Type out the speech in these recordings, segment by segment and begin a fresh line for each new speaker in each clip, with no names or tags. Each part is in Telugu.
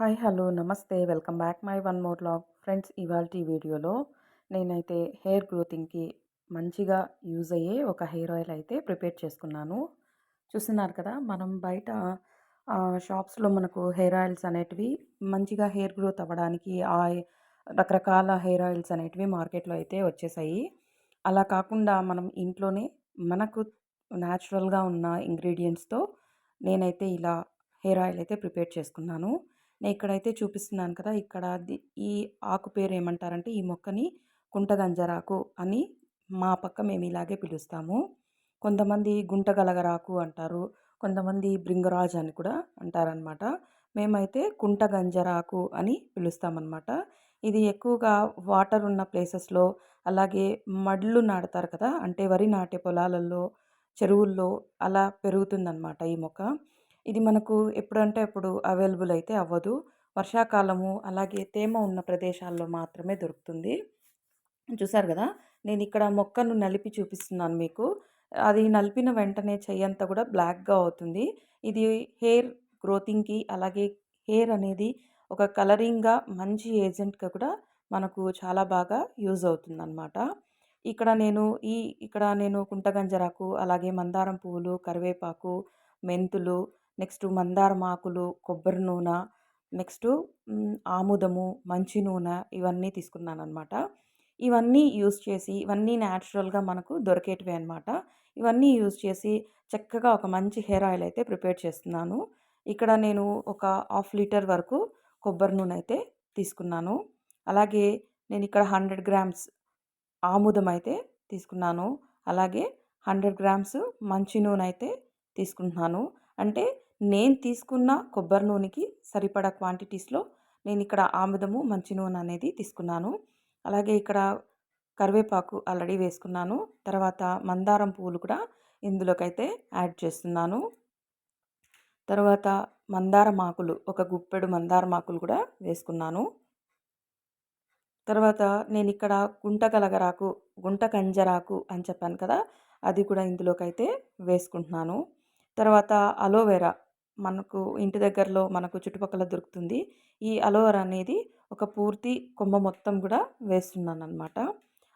Hi hello namaste. Welcome back my one more log. Friends ఇవాళ వీడియోలో నేనైతే హెయిర్ గ్రోతింగ్కి మంచిగా యూజ్ అయ్యే ఒక హెయిర్ ఆయిల్ అయితే ప్రిపేర్ చేసుకున్నాను. చూస్తున్నారు కదా మనం బయట షాప్స్లో మనకు హెయిర్ ఆయిల్స్ అనేటివి మంచిగా హెయిర్ గ్రోత్ అవ్వడానికి ఆ రకరకాల హెయిర్ ఆయిల్స్ అనేటివి మార్కెట్లో అయితే వచ్చేసాయి. అలా కాకుండా మనం ఇంట్లోనే మనకు న్యాచురల్గా ఉన్న ఇంగ్రీడియంట్స్తో నేనైతే ఇలా హెయిర్ ఆయిల్ అయితే ప్రిపేర్ చేసుకున్నాను. నేను ఇక్కడైతే చూపిస్తున్నాను కదా! ఇక్కడ ఈ ఆకు పేరు ఏమంటారంటే ఈ మొక్కని కుంటగంజరాకు అని మా పక్క మేము ఇలాగే పిలుస్తాము. కొంతమంది గుంటగలగరాకు అంటారు కొంతమంది భృంగరాజ్ అని కూడా అంటారనమాట మేమైతే కుంటగంజరాకు అని పిలుస్తామన్నమాట. ఇది ఎక్కువగా వాటర్ ఉన్న ప్లేసెస్లో అలాగే మడ్లు నాటుతారు కదా! అంటే వరి నాటే పొలాలలో చెరువుల్లో అలా పెరుగుతుందన్నమాట ఈ మొక్క. ఇది మనకు ఎప్పుడంటే అప్పుడు అవైలబుల్ అయితే అవ్వదు. వర్షాకాలము అలాగే తేమ ఉన్న ప్రదేశాల్లో మాత్రమే దొరుకుతుంది. చూసారు కదా? నేను ఇక్కడ మొక్కను నలిపి చూపిస్తున్నాను మీకు. అది నలిపిన వెంటనే చెయ్యంతా కూడా బ్లాక్గా అవుతుంది. ఇది హెయిర్ గ్రోతింగ్కి అలాగే హెయిర్ అనేది ఒక కలరింగ్గా మంచి ఏజెంట్గా కూడా మనకు చాలా బాగా యూజ్ అవుతుందన్నమాట. ఇక్కడ నేను ఈ ఇక్కడ నేను కుంటగంజరాకు అలాగే మందారం పువ్వులు కరివేపాకు మెంతులు నెక్స్ట్ మందారం ఆకులు కొబ్బరి నూనె నెక్స్ట్ ఆముదము మంచి నూనె ఇవన్నీ తీసుకున్నాను అనమాట ఇవన్నీ యూజ్ చేసి ఇవన్నీ న్యాచురల్గా మనకు దొరికేటివి అనమాట ఇవన్నీ యూజ్ చేసి చక్కగా ఒక మంచి హెయిర్ ఆయిల్ అయితే ప్రిపేర్ చేస్తున్నాను. ఇక్కడ నేను ఒక హాఫ్ లీటర్ వరకు కొబ్బరి నూనె అయితే తీసుకున్నాను. అలాగే నేను ఇక్కడ హండ్రెడ్ గ్రామ్స్ ఆముదం అయితే తీసుకున్నాను. అలాగే హండ్రెడ్ గ్రామ్స్ మంచి నూనె అయితే తీసుకుంటున్నాను. అంటే నేను తీసుకున్న కొబ్బరి నూనెకి సరిపడా క్వాంటిటీస్లో నేను ఇక్కడ ఆముదము మంచి నూనె అనేది తీసుకున్నాను. అలాగే ఇక్కడ కరివేపాకు ఆల్రెడీ వేసుకున్నాను. తర్వాత మందారం పువ్వులు కూడా ఇందులోకైతే యాడ్ చేస్తున్నాను. తర్వాత మందారం ఆకులు ఒక గుప్పెడు మందారం ఆకులు కూడా వేసుకున్నాను. తర్వాత నేను ఇక్కడ గుంట కలగరాకు గుంట కంజరాకు అని చెప్పాను కదా అది కూడా ఇందులోకైతే వేసుకుంటున్నాను. తర్వాత అలోవెరా మనకు ఇంటి దగ్గరలో మనకు చుట్టుపక్కల దొరుకుతుంది. ఈ అలోవెరా అనేది ఒక పూర్తి కొమ్మ మొత్తం కూడా వేస్తున్నాను అనమాట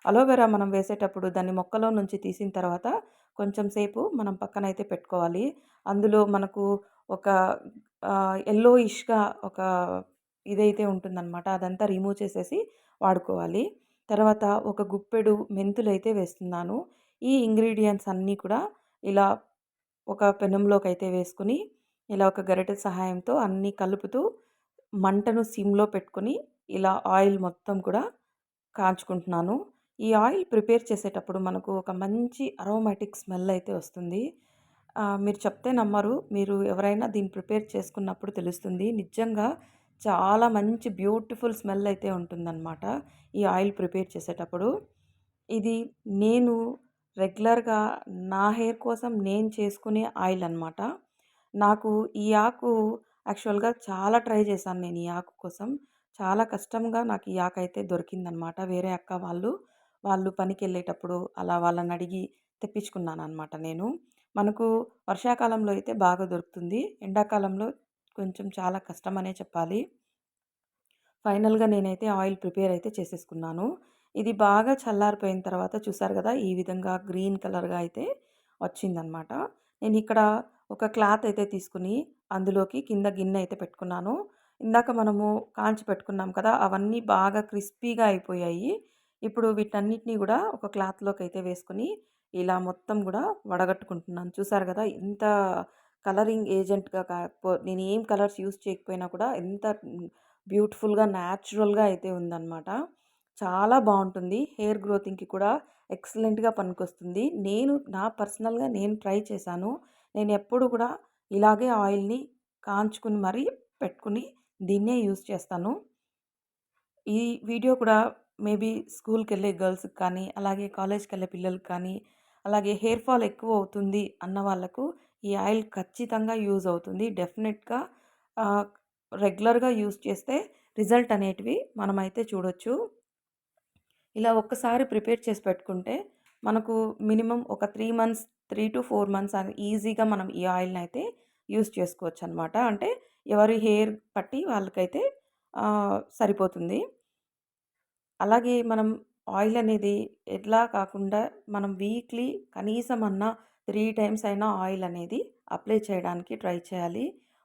అలోవెరా మనం వేసేటప్పుడు దాన్ని మొక్కలో నుంచి తీసిన తర్వాత కొంచెం సేపు మనం పక్కన అయితే పెట్టుకోవాలి. అందులో మనకు ఒక ఎల్లోయిష్గా ఒక ఇదైతే ఉంటుందన్నమాట. అదంతా రిమూవ్ చేసేసి వాడుకోవాలి. తర్వాత ఒక గుప్పెడు మెంతులు అయితే వేస్తున్నాను. ఈ ఇంగ్రీడియంట్స్ అన్నీ కూడా ఇలా ఒక పెనంలోకి అయితే వేసుకుని ఇలా ఒక గరిటె సహాయంతో అన్నీ కలుపుతూ మంటను సిమ్లో పెట్టుకొని ఇలా ఆయిల్ మొత్తం కూడా కాంచుకుంటున్నాను ఈ ఆయిల్ ప్రిపేర్ చేసేటప్పుడు మనకు ఒక మంచి అరోమాటిక్ స్మెల్ అయితే వస్తుంది. మీరు చెప్తే నమ్మరు. మీరు ఎవరైనా దీన్ని ప్రిపేర్ చేసుకున్నప్పుడు తెలుస్తుంది. నిజంగా చాలా మంచి బ్యూటిఫుల్ స్మెల్ అయితే ఉంటుందన్నమాట ఈ ఆయిల్ ప్రిపేర్ చేసేటప్పుడు. ఇది నేను రెగ్యులర్గా నా హెయిర్ కోసం నేను చేసుకునే ఆయిల్ అనమాట నాకు ఈ ఆకు యాక్చువల్గా చాలా ట్రై చేశాను నేను ఈ ఆకు కోసం. చాలా కష్టంగా నాకు ఈ ఆకు అయితే దొరికిందనమాట. వేరే అక్క వాళ్ళు వాళ్ళు పనికి వెళ్ళేటప్పుడు అలా వాళ్ళని అడిగి తెప్పించుకున్నాను అనమాట నేను. మనకు వర్షాకాలంలో అయితే బాగా దొరుకుతుంది. ఎండాకాలంలో కొంచెం చాలా కష్టం అనే చెప్పాలి. ఫైనల్గా నేనైతే ఆయిల్ ప్రిపేర్ అయితే చేసేసుకున్నాను. ఇది బాగా చల్లారిపోయిన తర్వాత చూసారు కదా ఈ విధంగా గ్రీన్ కలర్గా అయితే వచ్చిందనమాట. నేను ఇక్కడ ఒక క్లాత్ అయితే తీసుకుని అందులోకి కింద గిన్నె అయితే పెట్టుకున్నాను. ఇందాక మనము కాంచి పెట్టుకున్నాం కదా అవన్నీ బాగా క్రిస్పీగా అయిపోయాయి. ఇప్పుడు వీటన్నిటిని కూడా ఒక క్లాత్లోకి అయితే వేసుకొని ఇలా మొత్తం కూడా వడగట్టుకుంటున్నాను. చూసారు కదా ఎంత కలరింగ్ ఏజెంట్గా కాకపో నేను ఏం కలర్స్ యూస్ చేయకపోయినా కూడా ఎంత బ్యూటిఫుల్గా న్యాచురల్గా అయితే ఉందన్నమాట. చాలా బాగుంటుంది. హెయిర్ గ్రోతింగ్కి కూడా ఎక్సలెంట్గా పనికొస్తుంది. నేను నా పర్సనల్గా నేను ట్రై చేశాను. నేను ఎప్పుడు కూడా ఇలాగే ఆయిల్ని కాంచుకుని మరీ పెట్టుకుని దీన్నే యూస్ చేస్తాను. ఈ వీడియో కూడా మేబీ స్కూల్కి వెళ్ళే గర్ల్స్కి కానీ అలాగే కాలేజ్కి వెళ్ళే పిల్లలకి కానీ అలాగే హెయిర్ ఫాల్ ఎక్కువ అవుతుంది అన్న వాళ్ళకు ఈ ఆయిల్ ఖచ్చితంగా యూజ్ అవుతుంది. డెఫినెట్గా రెగ్యులర్గా యూజ్ చేస్తే రిజల్ట్ అనేటివి మనమైతే చూడొచ్చు. ఇలా ఒక్కసారి ప్రిపేర్ చేసి పెట్టుకుంటే మనకు మినిమం ఒక three months three to four months అని ఈజీగా మనం ఈ ఆయిల్ని అయితే యూస్ చేసుకోవచ్చు అనమాట అంటే ఎవరి హెయిర్ పట్టి వాళ్ళకైతే సరిపోతుంది. అలాగే మనం ఆయిల్ అనేది ఎట్లా కాకుండా మనం వీక్లీ కనీసం అన్న త్రీ టైమ్స్ అయినా ఆయిల్ అనేది అప్లై చేయడానికి ట్రై చేయాలి.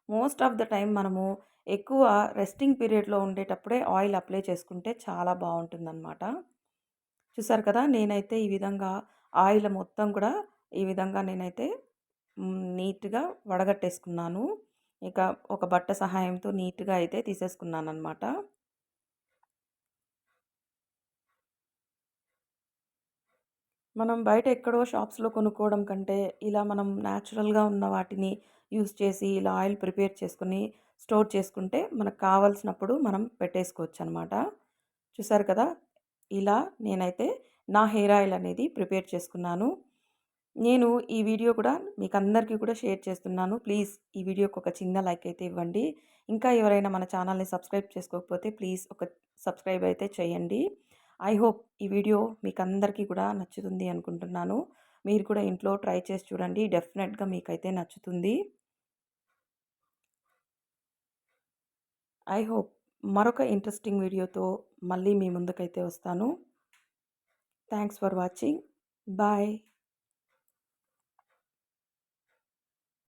మోస్ట్ ఆఫ్ ద టైం మనము ఎక్కువ రెస్టింగ్ పీరియడ్లో ఉండేటప్పుడే ఆయిల్ అప్లై చేసుకుంటే చాలా బాగుంటుందన్నమాట చూసారు కదా! నేనైతే ఈ విధంగా ఆయిల్ మొత్తం కూడా ఈ విధంగా నేనైతే నీట్గా వడగట్టేసుకున్నాను. ఇక ఒక బట్ట సహాయంతో నీట్గా అయితే తీసేసుకున్నాను అనమాట మనం బయట ఎక్కడో షాప్స్లో కొనుక్కోవడం కంటే ఇలా మనం న్యాచురల్గా ఉన్న వాటిని యూస్ చేసి ఇలా ఆయిల్ ప్రిపేర్ చేసుకుని స్టోర్ చేసుకుంటే మనకు కావాల్సినప్పుడు మనం పెట్టేసుకోవచ్చు అనమాట చూసారు కదా! ఇలా నేనైతే నా హెయిర్ ఆయిల్ అనేది ప్రిపేర్ చేసుకున్నాను. నేను ఈ వీడియో కూడా మీకు అందరికీ కూడా షేర్ చేస్తున్నాను. ప్లీజ్ ఈ వీడియోకి ఒక చిన్న లైక్ అయితే ఇవ్వండి. ఇంకా ఎవరైనా మన ఛానల్ని సబ్స్క్రైబ్ చేసుకోకపోతే ప్లీజ్ ఒక సబ్స్క్రైబ్ అయితే చేయండి. ఐ హోప్ ఈ వీడియో మీకు అందరికీ కూడా నచ్చుతుంది అనుకుంటున్నాను. మీరు కూడా ఇంట్లో ట్రై చేసి చూడండి. డెఫినెట్గా మీకైతే నచ్చుతుంది. ఐ హోప్ మరొక ఇంట్రెస్టింగ్ వీడియోతో మళ్ళీ మీ ముందుకైతే వస్తాను. Thanks for watching bye